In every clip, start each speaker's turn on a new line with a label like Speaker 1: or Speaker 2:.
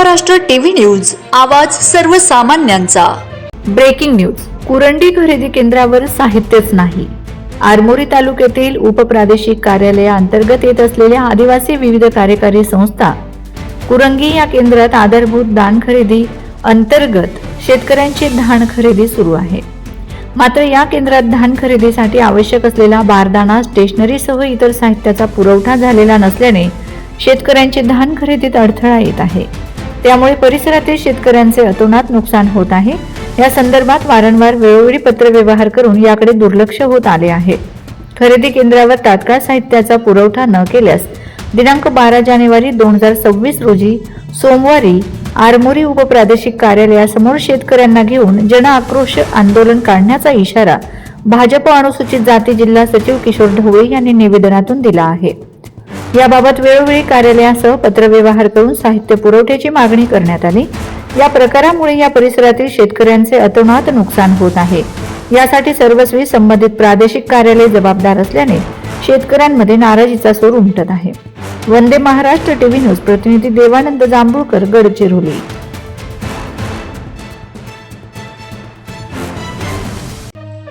Speaker 1: Maharashtra TV news आवाज सर्वसामान्यांचा.
Speaker 2: Breaking news Kurandi खरेदी केंद्रावर साहित्यच नाही. आरमोरी तालुक्यातील उपप्रादेशिक कार्यालयाअंतर्गत येत असलेल्या आदिवासी विविध कार्यकारी संस्था कुरंगी या केंद्रात आधारभूत धान खरेदी अंतर्गत शेतकऱ्यांची धान खरेदी सुरू आहे. मात्र या केंद्रात धान खरेदीसाठी आवश्यक असलेला बारदाना स्टेशनरीसह इतर साहित्याचा पुरवठा झालेला नसल्याने शेतकऱ्यांची धान खरेदीत अडथळा येत आहे. त्यामुळे परिसरातील शेतकऱ्यांचे अतोनात नुकसान होत आहे. या संदर्भात वारंवार वेळोवेळी पत्रव्यवहार करून याकडे दुर्लक्ष होत आले आहे. खरेदी केंद्रावर तात्काळ साहित्याचा पुरवठा न केल्यास दिनांक बारा जानेवारी दोन हजार सव्वीस रोजी सोमवारी आरमोरी उपप्रादेशिक कार्यालयासमोर शेतकऱ्यांना घेऊन जन आक्रोश आंदोलन काढण्याचा इशारा भाजप अनुसूचित जाती जिल्हा सचिव किशोर ढवळे यांनी निवेदनातून दिला आहे. याबाबत वेळोवेळी कार्यालयासह पत्रव्यवहार करून साहित्य पुरवठ्याची मागणी करण्यात आली. या प्रकारामुळे या परिसरातील शेतकऱ्यांचे अतोनात नुकसान होत आहे. यासाठी सर्वस्वी संबंधित प्रादेशिक कार्यालय जबाबदार असल्याने शेतकऱ्यांमध्ये नाराजीचा सूर उमटत आहे. वंदे महाराष्ट्र टीव्ही न्यूज प्रतिनिधी देवानंद जांभूळकर गडचिरोली.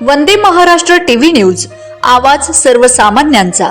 Speaker 1: वंदे महाराष्ट्र टीव्ही न्यूज आवाज सर्वसामान्यांचा.